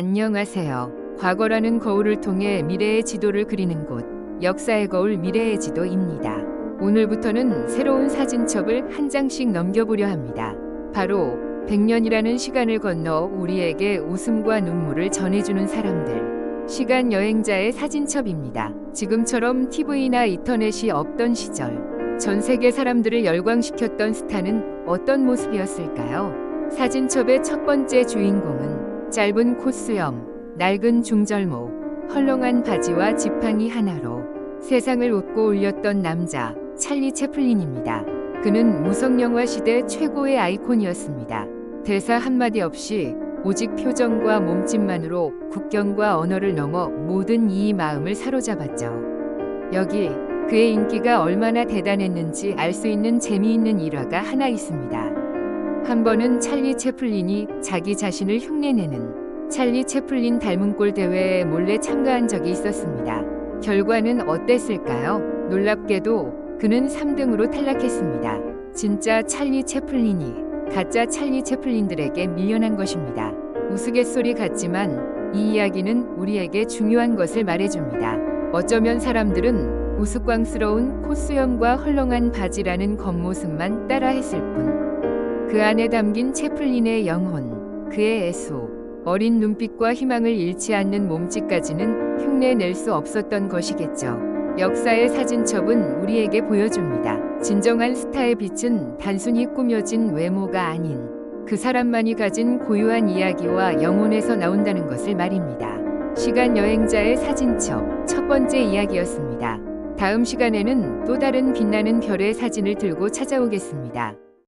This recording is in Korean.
안녕하세요. 과거라는 거울을 통해 미래의 지도를 그리는 곳, 역사의 거울 미래의 지도입니다. 오늘부터는 새로운 사진첩을 한 장씩 넘겨보려 합니다. 바로 100년이라는 시간을 건너 우리에게 웃음과 눈물을 전해주는 사람들. 시간 여행자의 사진첩입니다. 지금처럼 TV나 인터넷이 없던 시절, 전 세계 사람들을 열광시켰던 스타는 어떤 모습이었을까요? 사진첩의 첫 번째 주인공은 짧은 콧수염, 낡은 중절모, 헐렁한 바지와 지팡이 하나로 세상을 웃고 울렸던 남자 찰리 채플린입니다. 그는 무성 영화 시대 최고의 아이콘이었습니다. 대사 한마디 없이 오직 표정과 몸짓만으로 국경과 언어를 넘어 모든 이의 마음을 사로잡았죠. 여기 그의 인기가 얼마나 대단했는지 알 수 있는 재미있는 일화가 하나 있습니다. 한 번은 찰리 채플린이 자기 자신을 흉내내는 찰리 채플린 닮은 꼴 대회에 몰래 참가한 적이 있었습니다. 결과는 어땠을까요? 놀랍게도 그는 3등으로 탈락했습니다. 진짜 찰리 채플린이 가짜 찰리 채플린들에게 밀려난 것입니다. 우스갯소리 같지만 이 이야기는 우리에게 중요한 것을 말해줍니다. 어쩌면 사람들은 우스꽝스러운 콧수염과 헐렁한 바지라는 겉모습만 따라했을 뿐. 그 안에 담긴 채플린의 영혼, 그의 애수, 어린 눈빛과 희망을 잃지 않는 몸짓까지는 흉내낼 수 없었던 것이겠죠. 역사의 사진첩은 우리에게 보여줍니다. 진정한 스타의 빛은 단순히 꾸며진 외모가 아닌 그 사람만이 가진 고유한 이야기와 영혼에서 나온다는 것을 말입니다. 시간 여행자의 사진첩 첫 번째 이야기였습니다. 다음 시간에는 또 다른 빛나는 별의 사진을 들고 찾아오겠습니다.